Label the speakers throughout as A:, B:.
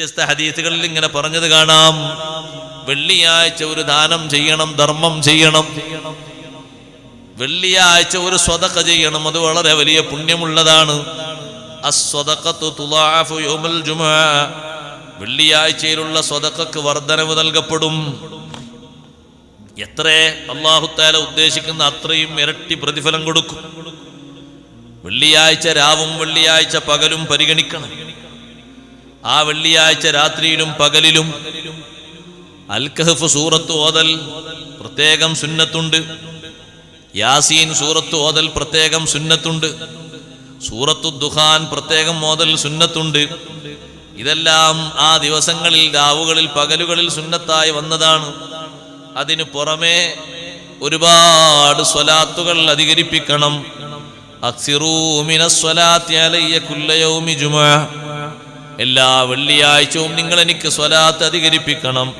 A: വ്യത്യസ്ത ഹദീസുകളിൽ ഇങ്ങനെ പറഞ്ഞത് കാണാം. വെള്ളിയാഴ്ച ഒരു ദാനം ചെയ്യണം ധർമ്മം ചെയ്യണം. വെള്ളിയാഴ്ച ഒരു സ്വതക്ക ചെയ്യണം അത് വളരെ വലിയ പുണ്യമുള്ളതാണ്. വെള്ളിയാഴ്ചയിലുള്ള സ്വതക്കക്ക് വർധനവ് നൽകപ്പെടും. എത്ര അള്ളാഹുത്താല ഉദ്ദേശിക്കുന്ന അത്രയും ഇരട്ടി പ്രതിഫലം കൊടുക്കും. വെള്ളിയാഴ്ച രാവും വെള്ളിയാഴ്ച പകലും പരിഗണിക്കണം. ആ വെള്ളിയാഴ്ച രാത്രിയിലും പകലിലും അൽക്കഹഫ് സൂറത്ത് ഓതൽ പ്രത്യേകം സുന്നത്തുണ്ട്. യാസീൻ സൂറത്ത് ഓതൽ പ്രത്യേകം സുന്നത്തുണ്ട്. സൂറത്തു ദുഹാൻ പ്രത്യേകം ഓതൽ സുന്നത്തുണ്ട്. ഇതെല്ലാം ആ ദിവസങ്ങളിൽ രാവുകളിൽ പകലുകളിൽ സുന്നത്തായി വന്നതാണ്. അതിനു പുറമേ ഒരുപാട് സ്വലാത്തുകൾ അധികരിപ്പിക്കണം. അക്സിറൂ ജുമാ. എല്ലാ വെള്ളിയാഴ്ചവും നിങ്ങൾ എനിക്ക് സ്വലാത്ത് അധികരിപ്പിക്കണം.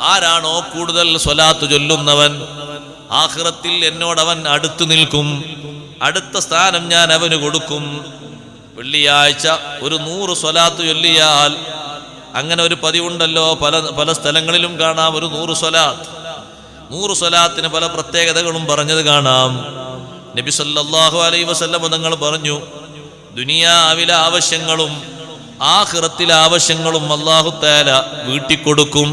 A: ആരാണോ കൂടുതൽ സ്വലാത്ത് ചൊല്ലുന്നവൻ ആഹ്റത്തിൽ എന്നോടവൻ അടുത്തു നിൽക്കും. അടുത്ത സ്ഥാനം ഞാൻ അവന് കൊടുക്കും. വെള്ളിയാഴ്ച ഒരു നൂറ് സ്വലാത്ത് ചൊല്ലിയാൽ അങ്ങനെ ഒരു പതിവുണ്ടല്ലോ. പല പല സ്ഥലങ്ങളിലും കാണാം ഒരു നൂറ് സ്വലാത്ത്. നൂറ് സ്വലാത്തിന് പല പ്രത്യേകതകളും പറഞ്ഞത് കാണാം. നബി സല്ലാഹു അലൈ വസല്ലം തങ്ങൾ പറഞ്ഞു ദുനിയാവിലെ ആവശ്യങ്ങളും ആഹ്റത്തിലെ ആവശ്യങ്ങളും അല്ലാഹു തആല വീട്ടിക്കൊടുക്കും.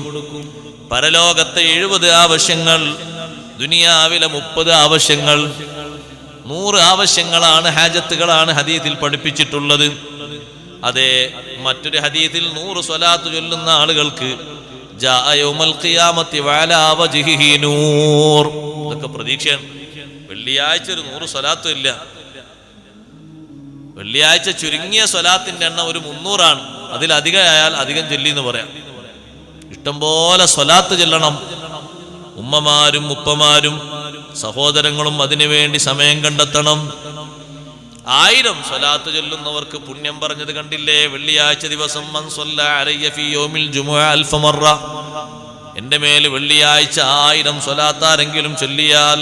A: പരലോകത്തെ എഴുപത് ആവശ്യങ്ങൾ ദുനിയാവിലെ മുപ്പത് ആവശ്യങ്ങൾ നൂറ് ആവശ്യങ്ങളാണ് ഹാജത്തുകളാണ് ഹദീത്തിൽ പഠിപ്പിച്ചിട്ടുള്ളത്. അതെ മറ്റൊരു ഹദീത്തിൽ നൂറ് സ്വലാത്ത് ചൊല്ലുന്ന ആളുകൾക്ക് പ്രതീക്ഷയാണ്. വെള്ളിയാഴ്ച ഒരു നൂറ് സ്വലാത്തും ഇല്ല. വെള്ളിയാഴ്ച ചുരുങ്ങിയ സ്വലാത്തിന്റെ എണ്ണം ഒരു മുന്നൂറാണ്. അതിലധികമായാൽ അധികം ചൊല്ലി എന്ന് പറയാം. ഇഷ്ടംപോലെ സ്വലാത്ത് ചെല്ലണം. ഉമ്മമാരും ഉപ്പമാരും സഹോദരങ്ങളും അതിനുവേണ്ടി സമയം കണ്ടെത്തണം. ആയിരം സ്വലാത്ത് ചൊല്ലുന്നവർക്ക് പുണ്യം പറഞ്ഞത് കണ്ടില്ലേ? വെള്ളിയാഴ്ച ദിവസം എന്റെ മേൽ വെള്ളിയാഴ്ച ആയിരം സ്വലാത്താരെങ്കിലും ചൊല്ലിയാൽ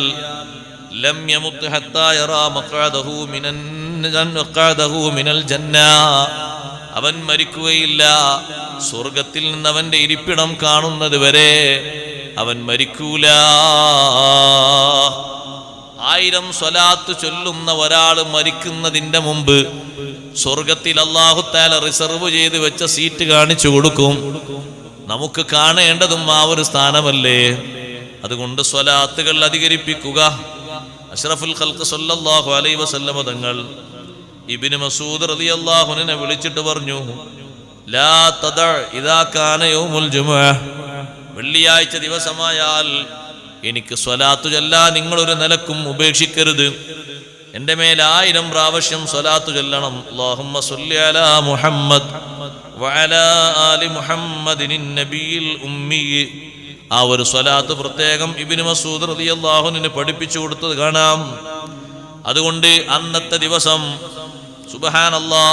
A: അവൻ മരിക്കുകയില്ല. സ്വർഗത്തിൽ നിന്ന് അവന്റെ ഇരിപ്പിടം കാണുന്നത് വരെ അവൻ മരിക്കൂല. ആയിരം സ്വലാത്ത് ചൊല്ലുന്ന ഒരാൾ മരിക്കുന്നതിന്റെ മുമ്പ് സ്വർഗത്തിൽ അള്ളാഹുത്താല റിസർവ് ചെയ്ത് വെച്ച സീറ്റ് കാണിച്ചു കൊടുക്കും. നമുക്ക് കാണേണ്ടതും ആ ഒരു സ്ഥാനമല്ലേ? അതുകൊണ്ട് സ്വലാത്തുകൾ അധികരിപ്പിക്കുക. അഷ്റഫുൽ ഖൽക്ക് സൊല്ലാഹു അലൈ വസല്ലമ തങ്ങൾ ഇബിന് മസൂദ് റതി അള്ളാഹുനെ വിളിച്ചിട്ട് പറഞ്ഞു ലാ തദ ഇദാ കാന യൗമുൽ ജുമുഅ. വെള്ളിയാഴ്ച ദിവസമായാൽ എനിക്ക് സ്വലാത്തു ചൊല്ലാ നിങ്ങളൊരു നിലക്കും ഉപേക്ഷിക്കരുത്. എന്റെ മേൽ ആയിരം പ്രാവശ്യം സ്വലാത്തു ചൊല്ലണം. അല്ലാഹുമ്മ സ്വല്ലി അലാ മുഹമ്മദ് ആലി മുഹമ്മദിൻ നബിയിൽ ഉമ്മി. ആ ഒരു സ്വലാത്ത് പ്രത്യേകം ഇബ്നു മസൂദ് റളിയല്ലാഹുവിനെ പഠിപ്പിച്ചു കൊടുത്തത് കാണാം. അതുകൊണ്ട് അന്നത്തെ ദിവസം സുബ്ഹാനല്ലാ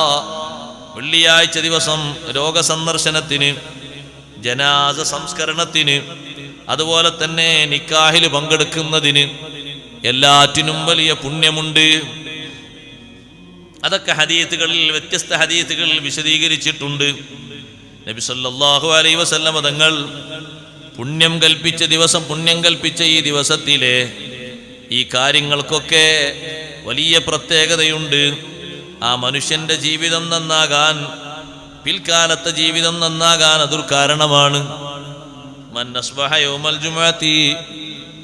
A: വെള്ളിയാഴ്ച ദിവസം രോഗസന്ദർശനത്തിന് ജനാസ സംസ്കരണത്തിന് അതുപോലെ തന്നെ നിക്കാഹിൽ പങ്കെടുക്കുന്നതിന് എല്ലാറ്റിനും വലിയ പുണ്യമുണ്ട്. അതൊക്കെ ഹദീത്തുകളിൽ വ്യത്യസ്ത ഹദീത്തുകളിൽ വിശദീകരിച്ചിട്ടുണ്ട്. നബി സല്ലല്ലാഹു അലൈഹി വസല്ലമ തങ്ങൾ പുണ്യം കൽപ്പിച്ച ദിവസം പുണ്യം കൽപ്പിച്ച ഈ ദിവസത്തിലെ ഈ കാര്യങ്ങൾക്കൊക്കെ വലിയ പ്രത്യേകതയുണ്ട്. ആ മനുഷ്യന്റെ ജീവിതം നന്നാകാൻ പിൽക്കാലത്തെ ജീവിതം നന്നാകാൻ അതൊരു കാരണമാണ്.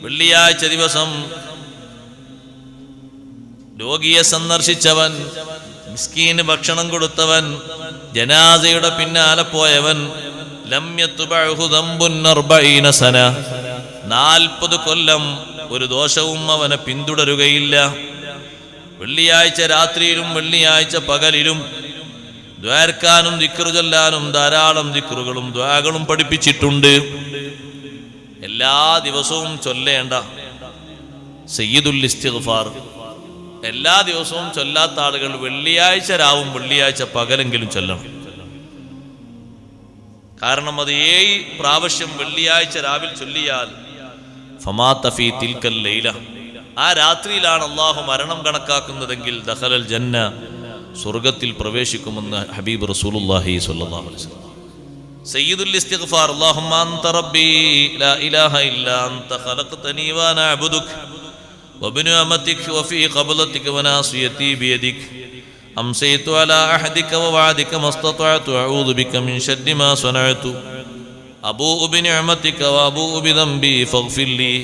A: വെള്ളിയാഴ്ച ദിവസം രോഗിയെ സന്ദർശിച്ചവൻ മിസ്കീന് ഭക്ഷണം കൊടുത്തവൻ ജനാസയുടെ പിന്നാലെ പോയവൻ സന. നാൽപ്പത് കൊല്ലം ഒരു ദോഷവും അവനെ പിന്തുടരുകയില്ല. വെള്ളിയാഴ്ച രാത്രിയിലും വെള്ളിയാഴ്ച പകലിലും ദ്വാരക്കാനും ദിക്കറു ചൊല്ലാനും ധാരാളം ദിക്കറുകളും ദ്വാകളും പഠിപ്പിച്ചിട്ടുണ്ട്. എല്ലാ ദിവസവും ചൊല്ലേണ്ട. സയ്യിദുൽ ഇസ്തിഗ്ഫാർ. എല്ലാ ദിവസവും ചൊല്ലാത്ത ആളുകൾ വെള്ളിയാഴ്ച രാവും വെള്ളിയാഴ്ച പകലെങ്കിലും ചൊല്ലണം. കാരണം അത് ഏഴ് പ്രാവശ്യം വെള്ളിയാഴ്ച രാവിൽ ചൊല്ലിയാൽ ഫമാ തഫി തിൽക്കൽ ലൈല. ആ രാത്രിയിലാണ് അള്ളാഹു മരണം കണക്കാക്കുന്നതെങ്കിൽ ദഹലൽ ജന്ന സ്വർഗത്തിൽ പ്രവേശിക്കുമെന്ന് ഹബീബ് റസൂലുള്ളാഹി സ്വല്ലല്ലാഹു അലൈഹി വസല്ലം. സയ്യിദുൽ ഇസ്തിഗ്ഫാർ അല്ലാഹുമ്മ അൻത റബ്ബി ലാ ഇലാഹ ഇല്ലാ അൻത ഖലഖ്തനി വഅന അഅ്ബുദുക وابن أمتك وفي قبضتك وناصيتي بيدك أمسيت على أحدك ووعدك ما استطعت أعوذ بك من شر ما صنعت أبوء بنعمتك وأبوء بذنبي فاغفر لي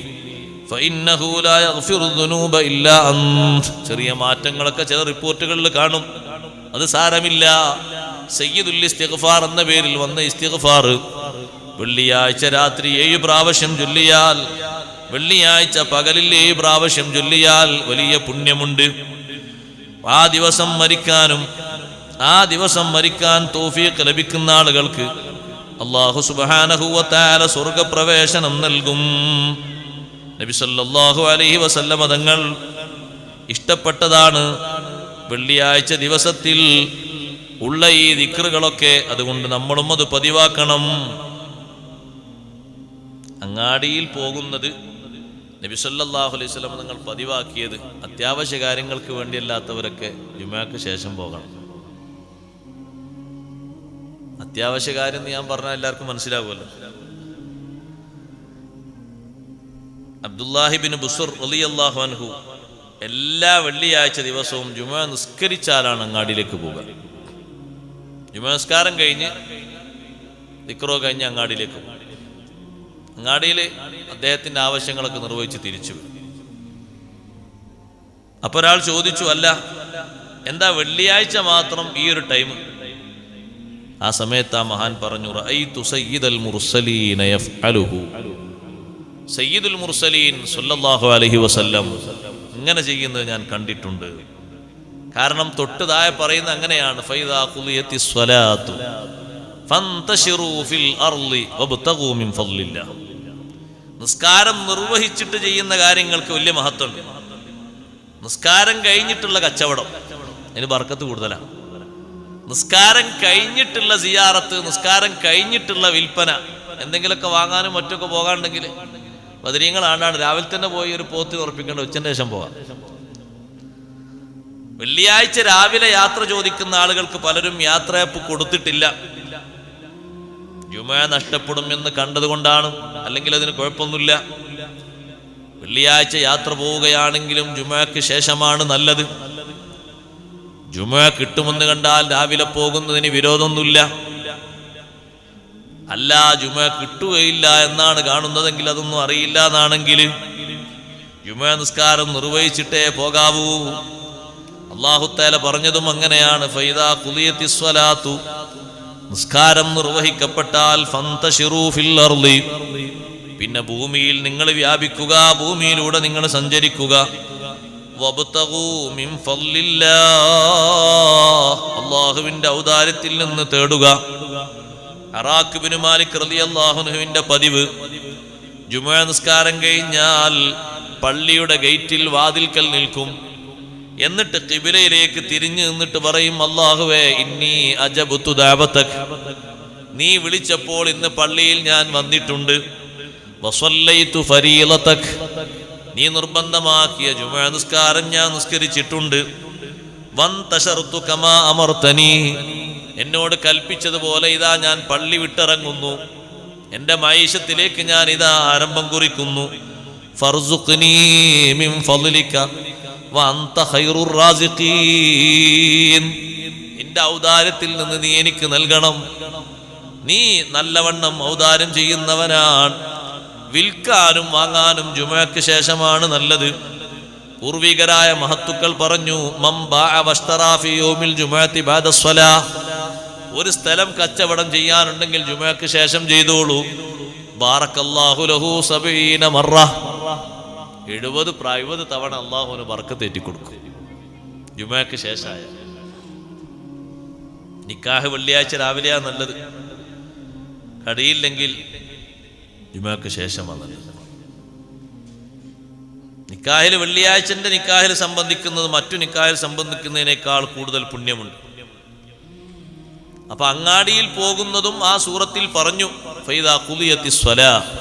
A: فإنه لا يغفر الذنوب إلا أنت ചെറിയ മാറ്റങ്ങളൊക്കെ ചില റിപ്പോർട്ടുകളിൽ കാണും അത് സാരമില്ല സയ്യിദുൽ ഇസ്തിഗ്ഫാർ എന്ന പേരിൽ വന്ന ഇസ്തിഗ്ഫാർ വെള്ളിയാഴ്ച രാത്രി ഏഴ് പ്രാവശ്യം ചൊല്ലിയാൽ വെള്ളിയാഴ്ച പകലിൽ ഏഴ് പ്രാവശ്യം ചൊല്ലിയാൽ വലിയ പുണ്യമുണ്ട്. ആ ദിവസം മരിക്കാനും ആ ദിവസം മരിക്കാൻ തോഫീക്ക് ലഭിക്കുന്ന ആളുകൾക്ക് അള്ളാഹു സുബാനഹുവത്താല സ്വർഗപ്രവേശനം നൽകും. നബി സല്ലല്ലാഹു അലൈഹി വസല്ലമ തങ്ങൾ ഇഷ്ടപ്പെട്ടതാണ് വെള്ളിയാഴ്ച ദിവസത്തിൽ ഉള്ള ഈ ദിക്റുകളൊക്കെ അതുകൊണ്ട് നമ്മളും അത് പതിവാക്കണം. അങ്ങാടിയിൽ പോകുന്നത് നബി സല്ലല്ലാഹു അലൈഹി വസല്ലം നിങ്ങൾ പതിവാക്കിയത് അത്യാവശ്യ കാര്യങ്ങൾക്ക് വേണ്ടിയല്ലാത്തവരൊക്കെ ജുമാക്ക് ശേഷം പോകണം. അത്യാവശ്യ കാര്യം എന്ന് ഞാൻ പറഞ്ഞാൽ എല്ലാവർക്കും മനസ്സിലാവുമല്ലോ. അബ്ദുല്ലാഹിബിൻ ബുസുർ റളിയല്ലാഹു അൻഹു എല്ലാ വെള്ളിയാഴ്ച ദിവസവും ജുമാ നിസ്കരിച്ചാലാണ് അങ്ങാടിയിലേക്ക് പോകുക ജുമാ നിസ്കാരം കഴിഞ്ഞ് ഇക്രോ കഴിഞ്ഞ് അങ്ങാടിയിലേക്ക് പോകും. അങ്ങാടിയിൽ അദ്ദേഹത്തിന്റെ ആവശ്യങ്ങളൊക്കെ നിർവഹിച്ച് തിരിച്ചു വരും. അപ്പൊ ഒരാൾ ചോദിച്ചു അല്ല എന്താ വെള്ളിയാഴ്ച മാത്രം ഈ ഒരു ടൈം? ആ സമയത്ത് ആ മഹാൻ പറഞ്ഞു സയ്യിദൽ യഫ്അലുഹു. സയ്യിദുൽ മുർസലീൻ അലൈഹി വസല്ലം ഇങ്ങനെ ചെയ്യുന്നത് ഞാൻ കണ്ടിട്ടുണ്ട്. കാരണം തൊട്ടുതായ പറയുന്നത് പറയുന്ന അങ്ങനെയാണ് സ്വലാത്തു നിസ്കാരം നിർവഹിച്ചിട്ട് ചെയ്യുന്ന കാര്യങ്ങൾക്ക് വലിയ മഹത്വമുണ്ട്. നിസ്കാരം കഴിഞ്ഞിട്ടുള്ള കച്ചവടം അതിന് ബർക്കത്ത് കൂടുതലാണ് നിസ്കാരം കഴിഞ്ഞിട്ടുള്ള സിയാറത്ത് നിസ്കാരം കഴിഞ്ഞിട്ടുള്ള വിൽപ്പന എന്തെങ്കിലുമൊക്കെ വാങ്ങാനും മറ്റൊക്കെ പോകാണ്ടെങ്കിൽ ബദരീങ്ങളാണ്ടാണ് രാവിലെ തന്നെ പോയി ഒരു പോത്തിന് ഉറപ്പിക്കേണ്ട ഉച്ചന്റെ ശേഷം പോകാം വെള്ളിയാഴ്ച രാവിലെ യാത്ര ചോദിക്കുന്ന ആളുകൾക്ക് പലരും യാത്രയപ്പ് കൊടുത്തിട്ടില്ല. ജുമ നഷ്ടപ്പെടും എന്ന് കണ്ടതുകൊണ്ടാണ്. അല്ലെങ്കിൽ അതിന് കുഴപ്പമൊന്നുമില്ല. വെള്ളിയാഴ്ച യാത്ര പോവുകയാണെങ്കിലും ജുമയ്ക്ക് ശേഷമാണ് നല്ലത്. ജുമ കിട്ടുമെന്ന് കണ്ടാൽ രാവിലെ പോകുന്നതിന് വിരോധമൊന്നുമില്ല. അല്ല ജുമ കിട്ടുകയില്ല എന്നാണ് കാണുന്നതെങ്കിൽ അതൊന്നും അറിയില്ല എന്നാണെങ്കിൽ ജുമ നിസ്കാരം നിർവഹിച്ചിട്ടേ പോകാവൂ. അള്ളാഹുത്തേല പറഞ്ഞതും അങ്ങനെയാണ്. ഫൈദാ നിസ്കാരം നിർവഹിക്കപ്പെട്ടാൽ പിന്നെ ഭൂമിയിൽ നിങ്ങൾ വ്യാപിക്കുക ഭൂമിയിലൂടെ നിങ്ങൾ സഞ്ചരിക്കുക. അള്ളാഹുവിന്റെ ഔദാര്യത്തിൽ നിന്ന് തേടുക. അറാഖ് മാലിക് റളിയല്ലാഹുവിന്റെ പതിവ്. ജുമുഅ നിസ്കാരം കഴിഞ്ഞാൽ പള്ളിയുടെ ഗേറ്റിൽ വാതിൽക്കൽ നിൽക്കും. എന്നിട്ട് കിബിലയിലേക്ക് തിരിഞ്ഞു നിന്നിട്ട് പറയും അള്ളാഹുവേ ഇന്നി അജബുത്തു ദാവത്തക് നീ വിളിച്ചപ്പോൾ ഇന്ന് പള്ളിയിൽ ഞാൻ വന്നിട്ടുണ്ട്. നീ നിർബന്ധമാക്കിയ ജുമുഅ നിസ്കാരം ഞാൻ നിസ്കരിച്ചിട്ടുണ്ട്. വന്തശർതു കമാ അമർത്തനി എന്നോട് കൽപ്പിച്ചതുപോലെ ഇതാ ഞാൻ പള്ളി വിട്ടിറങ്ങുന്നു. എന്റെ മൈഷത്തിലേക്ക് ഞാൻ ഇതാ ആരംഭം കുറിക്കുന്നു. നിന്റെ ഔദാര്യത്തിൽ നിന്ന് നീ എനിക്ക് നൽകണം. നീ നല്ലവണ്ണം ഔദാര്യം ചെയ്യുന്നവനാണ്. വിൽക്കാനും വാങ്ങാനും ജുമയ്ക്ക് ശേഷമാണ് നല്ലത്. പൂർവികരായ മഹത്തുക്കൾ പറഞ്ഞു. ഒരു സ്ഥലം കച്ചവടം ചെയ്യാനുണ്ടെങ്കിൽ ജുമയ്ക്ക് ശേഷം ചെയ്തോളൂ. ബാറക്കല്ലാഹുലഹു സബീന മറ. എഴുപത് പ്രായവത് തവണ അള്ളാഹുവിന് വറക്കത്തേറ്റി കൊടുക്കും ജുമയ്ക്ക് ശേഷമായ. നിക്കാഹ് വെള്ളിയാഴ്ച രാവിലെയാ നല്ലത്. കടിയില്ലെങ്കിൽ ജുമാക്ക് ശേഷമാണ് നല്ലത്. നിക്കാഹിൽ വെള്ളിയാഴ്ചന്റെ നിക്കാഹിൽ സംബന്ധിക്കുന്നത് മറ്റു നിക്കാഹിൽ സംബന്ധിക്കുന്നതിനേക്കാൾ കൂടുതൽ പുണ്യമുണ്ട്. അപ്പൊ അങ്ങാടിയിൽ പോകുന്നതും ആ സൂറത്തിൽ പറഞ്ഞു ഫൈദാ കുലിയത്തി സ്വലാ.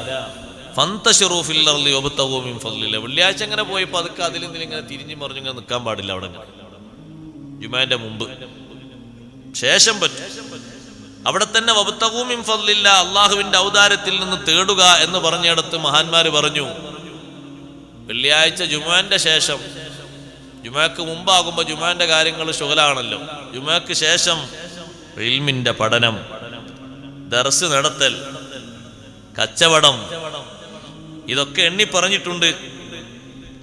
A: വെള്ളിയാഴ്ച അങ്ങനെ പോയപ്പോൾ അതൊക്കെ അതിൽ നിന്ന് ഇങ്ങനെ തിരിഞ്ഞു മറിഞ്ഞു ഇങ്ങനെ നിൽക്കാൻ പാടില്ല അവിടെ. ജുമാന്റെ മുമ്പ്. ശേഷം പറ്റും. അവിടെ തന്നെ വബുത്തവും ഇംഫല്ലില്ല അള്ളാഹുവിന്റെ ഔദാരത്തിൽ നിന്ന് തേടുക എന്ന് പറഞ്ഞിടത്ത് മഹാന്മാര് പറഞ്ഞു വെള്ളിയാഴ്ച ജുമാന്റെ ശേഷം ജുമാക്ക് മുമ്പാകുമ്പോൾ ജുമാന്റെ കാര്യങ്ങൾ ശുഗലാണല്ലോ ജുമാക്ക് ശേഷം ഇൽമിന്റെ പഠനം ദർസ് നടത്തൽ കച്ചവടം ഇതൊക്കെ എണ്ണി പറഞ്ഞിട്ടുണ്ട്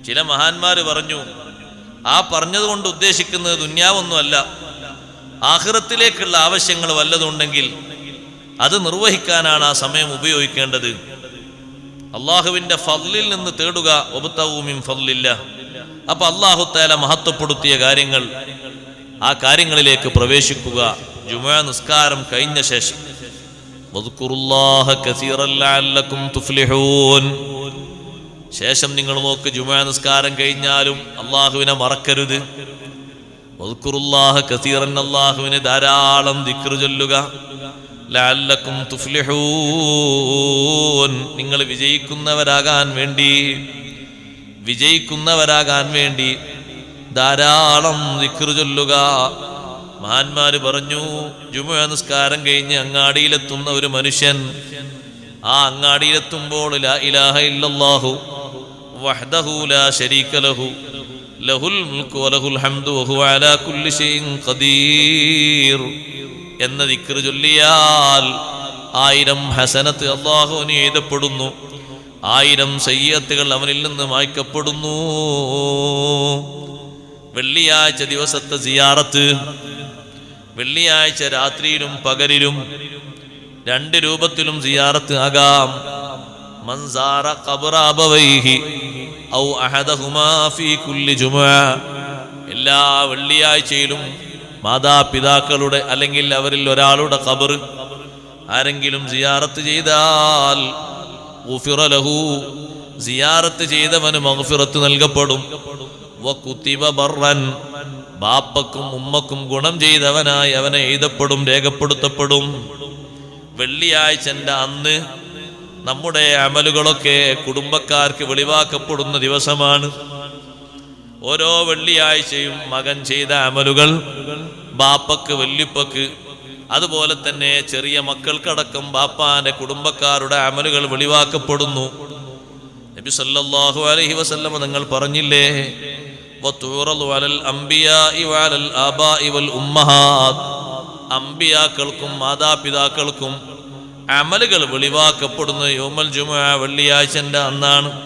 A: ചില മഹാന്മാർ പറഞ്ഞു ആ പറഞ്ഞതുകൊണ്ട് ഉദ്ദേശിക്കുന്നത് ദുന്യാവൊന്നുമല്ല. ആഹൃതത്തിലേക്കുള്ള ആവശ്യങ്ങൾ വല്ലതുണ്ടെങ്കിൽ അത് നിർവഹിക്കാനാണ് ആ സമയം ഉപയോഗിക്കേണ്ടത്. അള്ളാഹുവിന്റെ ഫضലിൽ നിന്ന് തേടുക ഒബുത്തവൂമിം ഫضലില്ല അപ്പൊ തേല മഹത്വപ്പെടുത്തിയ കാര്യങ്ങൾ ആ കാര്യങ്ങളിലേക്ക് പ്രവേശിക്കുക. ജുമാ നിസ്കാരം കഴിഞ്ഞ ശേഷം വദ്കുറുല്ലാഹ കസീറൻ ലഅല്ലക്കും തുഫ്ലിഹൂൻ ശേഷം നിങ്ങൾ നോക്ക് ജുമാ നിസ്കാരം കഴിഞ്ഞാലും അള്ളാഹുവിനെ മറക്കരുത്. കസീറൻ അള്ളാഹുവിന് ധാരാളം ചൊല്ലുക. നിങ്ങൾ വിജയിക്കുന്നവരാകാൻ വേണ്ടി വിജയിക്കുന്നവരാകാൻ വേണ്ടി ധാരാളം ചൊല്ലുക. മഹാന്മാര് പറഞ്ഞു ജുമുഅ നിസ്കാരം കഴിഞ്ഞ് അങ്ങാടിയിലെത്തുന്ന ഒരു മനുഷ്യൻ ആ അങ്ങാടിയിലെത്തുമ്പോൾ ലാ ഇലാഹ ഇല്ലല്ലാഹു വഹ്ദഹു ലാ ലഹു ലഹുൽ വലഹുൽ ഹംദു അലാ കുല്ലി ഖദീർ എന്ന ദിക്ർ ചൊല്ലിയാൽ ആയിരം ഹസനത്ത് അള്ളാഹുവിന് എഴുതപ്പെടുന്നു. ആയിരം സയ്യത്തുകൾ അവനിൽ നിന്ന് മായ്ക്കപ്പെടുന്നു. വെള്ളിയാഴ്ച ദിവസത്തെ സിയാറത്ത് വെള്ളിയാഴ്ച രാത്രിയിലും പകലിലും രണ്ട് രൂപത്തിലും സിയാറത്ത് ആകാം. ഔ അഹദഹുമാ ഫീ കുല്ലി എല്ലാ വെള്ളിയാഴ്ചയിലും മാതാപിതാക്കളുടെ അല്ലെങ്കിൽ അവരിൽ ഒരാളുടെ കബർ ആരെങ്കിലും സിയാറത്ത് ചെയ്താൽ സിയാറത്ത് ചെയ്തവന് മഹഫിറത്ത് നൽകപ്പെടും. ബാപ്പക്കും ഉമ്മക്കും ഗുണം ചെയ്തവനായി അവനെ എഴുതപ്പെടും രേഖപ്പെടുത്തപ്പെടും. വെള്ളിയാഴ്ചന്റെ അന്ന് നമ്മുടെ അമലുകളൊക്കെ കുടുംബക്കാർക്ക് വെളിവാക്കപ്പെടുന്ന ദിവസമാണ്. ഓരോ വെള്ളിയാഴ്ചയും മകൻ ചെയ്ത അമലുകൾ ബാപ്പക്ക് വല്യപ്പക്ക് അതുപോലെ തന്നെ ചെറിയ മക്കൾക്കടക്കം ബാപ്പാന്റെ കുടുംബക്കാരുടെ അമലുകൾ വെളിവാക്കപ്പെടുന്നു. നബി സല്ലല്ലാഹു അലൈഹി വസല്ലമ നിങ്ങൾ പറഞ്ഞില്ലേ? അമ്പിയാക്കൾക്കും മാതാപിതാക്കൾക്കും അമലുകൾ വെളിവാക്കപ്പെടുന്ന യോമൽ ജുമ വെള്ളിയാഴ്ചന്റെ അന്നാണ്.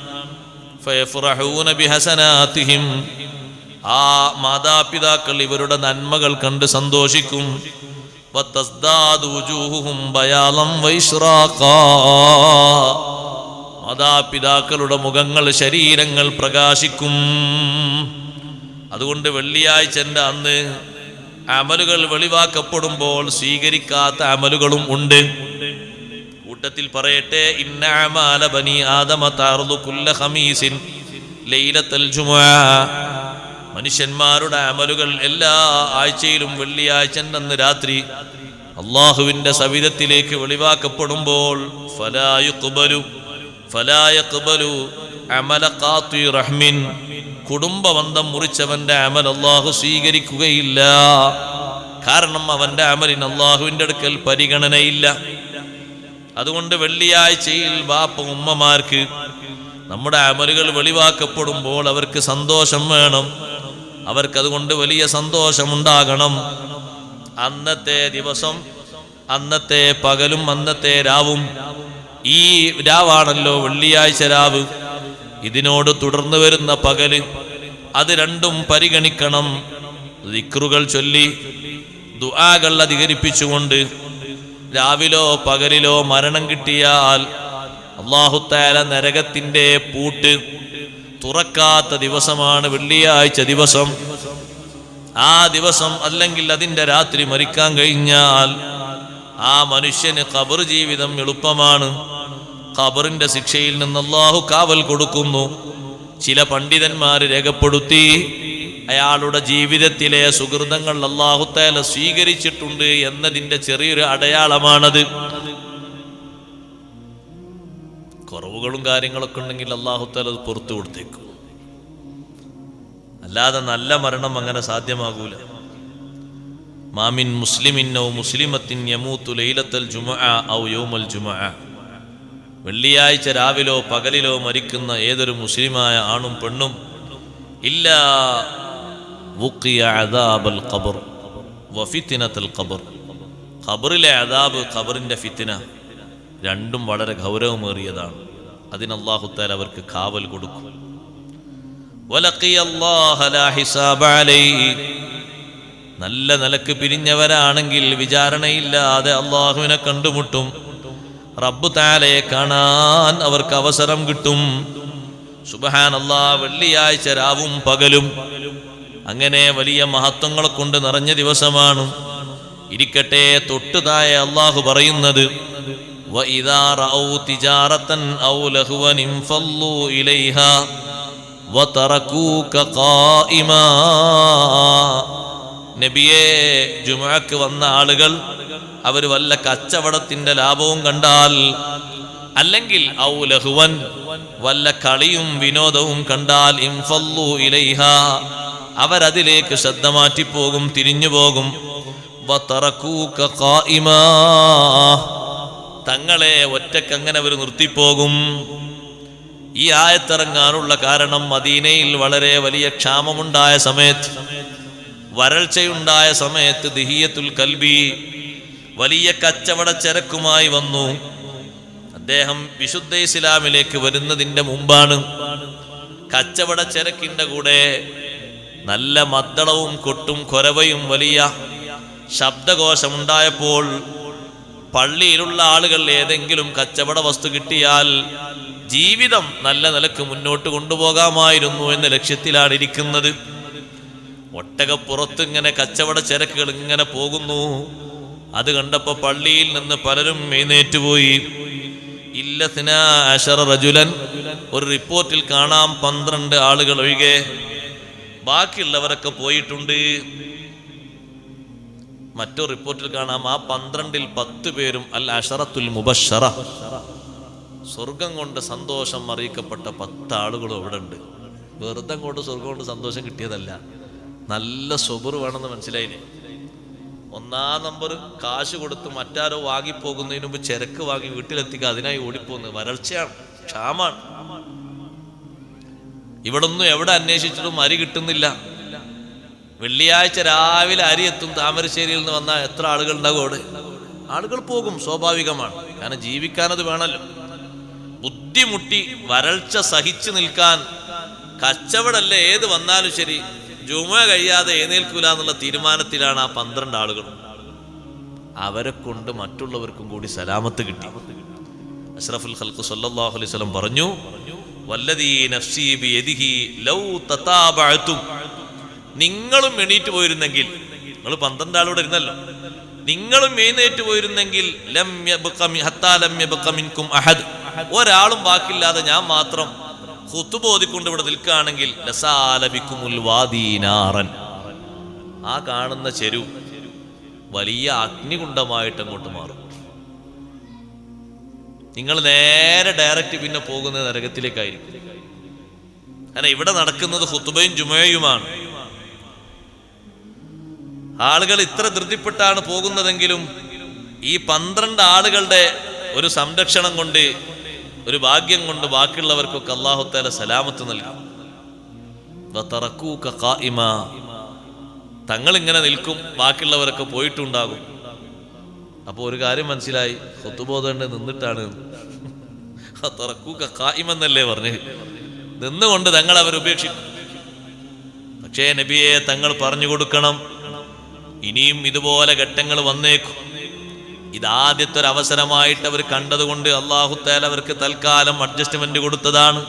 A: ബിഹസനാത്തിഹിം. ആ മാതാപിതാക്കൾ ഇവരുടെ നന്മകൾ കണ്ട് സന്തോഷിക്കും. മാതാപിതാക്കളുടെ മുഖങ്ങൾ ശരീരങ്ങൾ പ്രകാശിക്കും. അതുകൊണ്ട് വെള്ളിയാഴ്ചന്റെ അന്ന് അമലുകൾ വെളിവാക്കപ്പെടുമ്പോൾ സ്വീകരിക്കാത്ത അമലുകളും ഉണ്ട്. കൂട്ടത്തിൽ പറയട്ടെ ഇന്ന അമാല ബനി ആദമ മനുഷ്യന്മാരുടെ അമലുകൾ എല്ലാ ആഴ്ചയിലും വെള്ളിയാഴ്ച അന്ന് രാത്രി അള്ളാഹുവിന്റെ സവിധത്തിലേക്ക് വെളിവാക്കപ്പെടുമ്പോൾ ഫലായു കുബലു ഫലായ കുബലു അമല കാത്തു റഹ്മിൻ. കുടുംബബന്ധം മുറിച്ചവന്റെ അമൽ അള്ളാഹു സ്വീകരിക്കുകയില്ല. കാരണം അവന്റെ അമലിന് അള്ളാഹുവിന്റെ അടുക്കൽ പരിഗണനയില്ല. അതുകൊണ്ട് വെള്ളിയാഴ്ചയിൽ ബാപ്പ ഉമ്മമാർക്ക് നമ്മുടെ അമലുകൾ വെളിവാക്കപ്പെടുമ്പോൾ അവർക്ക് സന്തോഷം വേണം. അവർക്ക് അതുകൊണ്ട് വലിയ സന്തോഷമുണ്ടാകണം. അന്നത്തെ ദിവസം അന്നത്തെ പകലും അന്നത്തെ രാവും ഈ രാവാണല്ലോ വെള്ളിയാഴ്ച രാവ്. ഇതിനോട് തുടർന്ന് വരുന്ന പകൽ അത് രണ്ടും പരിഗണിക്കണം. ദിക്റുകൾ ചൊല്ലി ദുആകൾ അധികരിപ്പിച്ചുകൊണ്ട് രാവിലോ പകലിലോ മരണം കിട്ടിയാൽ അള്ളാഹുത്താല നരകത്തിന്റെ പൂട്ട് തുറക്കാത്ത ദിവസമാണ് വെള്ളിയാഴ്ച ദിവസം. ആ ദിവസം അല്ലെങ്കിൽ അതിന്റെ രാത്രി മരിക്കാൻ കഴിഞ്ഞാൽ ആ മനുഷ്യന് കബർ ജീവിതം എളുപ്പമാണ്. ഖബറിന്റെ ശിക്ഷയിൽ നിന്ന് അള്ളാഹു കാവൽ കൊടുക്കുന്നു. ചില പണ്ഡിതന്മാര് രേഖപ്പെടുത്തി അയാളുടെ ജീവിതത്തിലെ സുഹൃതങ്ങൾ അള്ളാഹുത്തേല സ്വീകരിച്ചിട്ടുണ്ട് എന്നതിന്റെ ചെറിയൊരു അടയാളമാണത്. കുറവുകളും കാര്യങ്ങളൊക്കെ ഉണ്ടെങ്കിൽ അള്ളാഹുത്തേല അത് പുറത്തു കൊടുത്തേക്കും. അല്ലാതെ നല്ല മരണം അങ്ങനെ സാധ്യമാകൂല. മാമിൻ മുസ്ലിമിന്നോ മുസ്ലിമത്തിൻ യമൂത്തു ലൈലത്തൽ ജുമഅ ഔ യൗമൽ ജുമഅ വെള്ളിയാഴ്ച രാവിലോ പകലിലോ മരിക്കുന്ന ഏതൊരു മുസ്ലിമായ ആണും പെണ്ണും ഇല്ല ഖബർ ഖബറിലെ അദാബ് ഖബറിന്റെ ഫിത്തിന രണ്ടും വളരെ ഗൗരവമേറിയതാണ്. അതിന് അള്ളാഹുത്താൽ അവർക്ക് കാവൽ കൊടുക്കും. നല്ല നിലയ്ക്ക് പിരിഞ്ഞവരാണെങ്കിൽ വിചാരണയില്ലാതെ അള്ളാഹുവിനെ കണ്ടുമുട്ടും. റബ്ബു താലയെ കാണാൻ അവർക്ക് അവസരം കിട്ടും. സുബഹാനല്ലാ വെള്ളിയാഴ്ച രാവും പകലും. അങ്ങനെ വലിയ മഹത്വങ്ങളെ കൊണ്ട് നിറഞ്ഞ ദിവസമാണ് ഇരിക്കട്ടെ തൊട്ടുതായ അള്ളാഹു പറയുന്നത് നബിയെ ജുമാക്ക് വന്ന ആളുകൾ അവർ വല്ല കച്ചവടത്തിന്റെ ലാഭവും കണ്ടാൽ അല്ലെങ്കിൽ ഔ വല്ല കളിയും വിനോദവും കണ്ടാൽ ഇംഫല്ലു ഇലൈഹ അവരതിലേക്ക് ശ്രദ്ധ മാറ്റിപ്പോകും തിരിഞ്ഞു പോകും. തങ്ങളെ ഒറ്റക്കങ്ങനെ അവർ നിർത്തിപ്പോകും ഈ ആയത്തിറങ്ങാനുള്ള കാരണം മദീനയിൽ വളരെ വലിയ ക്ഷാമമുണ്ടായ സമയത്ത് വരൾച്ചയുണ്ടായ സമയത്ത് ദിഹിയത്തുൽ കൽബി വലിയ കച്ചവട ചരക്കുമായി വന്നു. അദ്ദേഹം വിശുദ്ധ ഇസ്ലാമിലേക്ക് വരുന്നതിന്റെ മുമ്പാണ് കച്ചവട ചരക്കിന്റെ കൂടെ നല്ല മദ്ദളവും കൊട്ടും കൊരവയും വലിയ ശബ്ദകോശമുണ്ടായപ്പോൾ പള്ളിയിലുള്ള ആളുകൾ ഏതെങ്കിലും കച്ചവട വസ്തു കിട്ടിയാൽ ജീവിതം നല്ല നിലയ്ക്ക് മുന്നോട്ട് കൊണ്ടുപോകാമായിരുന്നു എന്ന ലക്ഷ്യത്തിലാണ് ഇരിക്കുന്നത്. ഒട്ടകപ്പുറത്ത് ഇങ്ങനെ കച്ചവട ചരക്കുകൾ ഇങ്ങനെ പോകുന്നു. അത് കണ്ടപ്പോ പള്ളിയിൽ നിന്ന് പലരും എഴുന്നേറ്റുപോയി ഇല്ലസിന അഷറ റജുലൻ ഒരു റിപ്പോർട്ടിൽ കാണാം പന്ത്രണ്ട് ആളുകൾ ഒഴികെ. ബാക്കിയുള്ളവരൊക്കെ പോയിട്ടുണ്ട്. മറ്റൊരു റിപ്പോർട്ടിൽ കാണാം ആ പന്ത്രണ്ടിൽ പത്ത് പേരും അൽ അഷറത്തുൽ മുബഷറ സ്വർഗം കൊണ്ട് സന്തോഷം അറിയിക്കപ്പെട്ട പത്ത് ആളുകളും അവിടെ ഉണ്ട്. വെറുതെ കൊണ്ട് സ്വർഗം കൊണ്ട് സന്തോഷം കിട്ടിയതല്ല. നല്ല സ്വബർ വേണമെന്ന് മനസ്സിലായില്ലേ? ഒന്നാം നമ്പർ കാശ് കൊടുത്ത് മറ്റാരോ വാങ്ങിപ്പോകുന്നതിന് മുമ്പ് ചരക്ക് വാങ്ങി വീട്ടിലെത്തിക്കുക അതിനായി ഓടിപ്പോകുന്നത് വരൾച്ചയാണ് ക്ഷാമാണ്. ഇവിടൊന്നും എവിടെ അന്വേഷിച്ചിട്ടും അരി കിട്ടുന്നില്ല. വെള്ളിയാഴ്ച രാവിലെ അരി എത്തും താമരശ്ശേരിയിൽ നിന്ന് വന്നാൽ എത്ര ആളുകൾ ഉണ്ടാകും അവിടെ? ആളുകൾ പോകും സ്വാഭാവികമാണ്. കാരണം ജീവിക്കാനത് വേണമല്ലോ. ബുദ്ധിമുട്ടി വരൾച്ച സഹിച്ചു നിൽക്കാൻ കച്ചവടല്ലേ ഏത് വന്നാലും ശരി. ജുമ കഴിയാതെ എഴുന്നേൽക്കൂല എന്നുള്ള തീരുമാനത്തിലാണ് ആ പന്ത്രണ്ട് ആളുകൾ അവരെ കൊണ്ട് മറ്റുള്ളവർക്കും കൂടി സലാമത്ത് കിട്ടി. അഷ്റഫുൽ ഖൽഖ് സല്ലല്ലാഹു അലൈഹി വസല്ലം പറഞ്ഞു നിങ്ങളും എണീറ്റ് പോയിരുന്നെങ്കിൽ നിങ്ങൾ പന്ത്രണ്ട് ആളോട് ഇരുന്നല്ലോ. നിങ്ങളും എഴുന്നേറ്റ് പോയിരുന്നെങ്കിൽ ഒരാളും ബാക്കില്ലാതെ ഞാൻ മാത്രം ഖുതുബ ഓതിക്കൊണ്ട് ഇവിടെ നിൽക്കുകയാണെങ്കിൽ ലസാലബിക്കുമുൽ വാദീനാറൻ. ആ കാണുന്ന ചെരു വലിയ അഗ്നികുണ്ഡമായിട്ട് അങ്ങോട്ട് മാറും. നിങ്ങൾ നേരെ ഡയറക്റ്റ് പിന്നെ പോകുന്നത് നരകത്തിലേക്കായിരിക്കും. കാരണം ഇവിടെ നടക്കുന്നത് ഹുത്തുബയും ജുമയുമാണ്. ആളുകൾ ഇത്ര ധൃതിപ്പെട്ടാണ് പോകുന്നതെങ്കിലും ഈ പന്ത്രണ്ട് ആളുകളുടെ ഒരു സംരക്ഷണം കൊണ്ട് ഒരു ഭാഗ്യം കൊണ്ട് ബാക്കിയുള്ളവർക്കൊക്കെ അള്ളാഹുത്താല സലാമത്ത് നൽകും. ഇങ്ങനെ നിൽക്കും ബാക്കിയുള്ളവരൊക്കെ പോയിട്ടുണ്ടാകും. അപ്പോൾ ഒരു കാര്യം മനസ്സിലായി സ്വത്തുബോധണ്ട് നിന്നിട്ടാണ്. തറക്കൂക്ക കായിമെന്നല്ലേ പറഞ്ഞ്. നിന്നുകൊണ്ട് തങ്ങൾ അവർ ഉപേക്ഷിക്കും. പക്ഷേ നബിയെ തങ്ങൾ പറഞ്ഞു കൊടുക്കണം. ഇനിയും ഇതുപോലെ ഘട്ടങ്ങൾ വന്നേക്കും. ഇതാദ്യത്തെ ഒരു അവസരമായിട്ട് അവർ കണ്ടതുകൊണ്ട് അള്ളാഹുത്തേൽ അവർക്ക് തൽക്കാലം അഡ്ജസ്റ്റ്മെന്റ് കൊടുത്തതാണ്.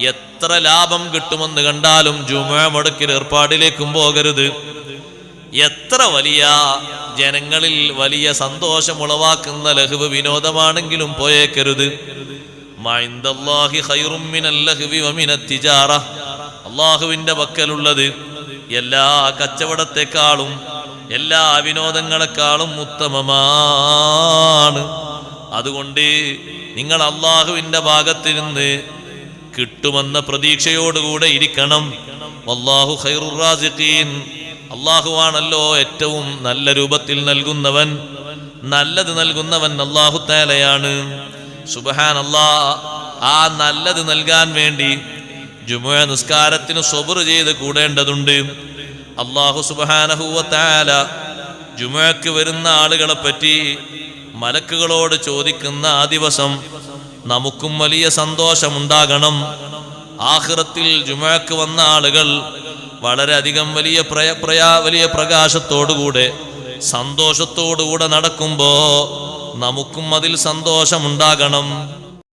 A: എത്ര ലാഭം കിട്ടുമെന്ന് കണ്ടാലും ജുമാ മുടക്കിൽ ഏർപ്പാടിലേക്കും പോകരുത്. എത്ര വലിയ ജനങ്ങളിൽ വലിയ സന്തോഷം ഉളവാക്കുന്ന ലഹുവ് വിനോദമാണെങ്കിലും പോയേക്കരുത്. അള്ളാഹുവിന്റെ പക്കലുള്ളത് എല്ലാ കച്ചവടത്തെക്കാളും എല്ലാ വിനോദങ്ങളെക്കാളും ഉത്തമമാണ്. അതുകൊണ്ട് നിങ്ങൾ അള്ളാഹുവിന്റെ ഭാഗത്തിരുന്ന് കിട്ടുമെന്ന പ്രതീക്ഷയോടുകൂടെ ഇരിക്കണം. അള്ളാഹു ഖൈറുറാസിഖീൻ അള്ളാഹുവാണല്ലോ ഏറ്റവും നല്ല രൂപത്തിൽ നൽകുന്നവൻ. നല്ലത് നൽകുന്നവൻ അള്ളാഹു തേലയാണ് സുബഹാൻ അല്ലാ ആ നല്ലത് നൽകാൻ വേണ്ടി ജുമുഅ നിസ്കാരത്തിന് സ്വബർ ചെയ്ത് കൂടേണ്ടതുണ്ട്. അള്ളാഹു ജുമയ്ക്ക് ജുമുഅക്ക് വരുന്ന ആളുകളെ പറ്റി മലക്കുകളോട് ചോദിക്കുന്ന ആ ദിവസം നമുക്കും വലിയ സന്തോഷമുണ്ടാകണം. ആഹ്റത്തിൽ ജുമുഅക്ക് വന്ന ആളുകൾ വളരെയധികം വലിയ പ്രയ പ്രയാ വലിയ പ്രകാശത്തോടുകൂടെ സന്തോഷത്തോടുകൂടെ നടക്കുമ്പോൾ നമുക്കും അതിൽ സന്തോഷമുണ്ടാകണം.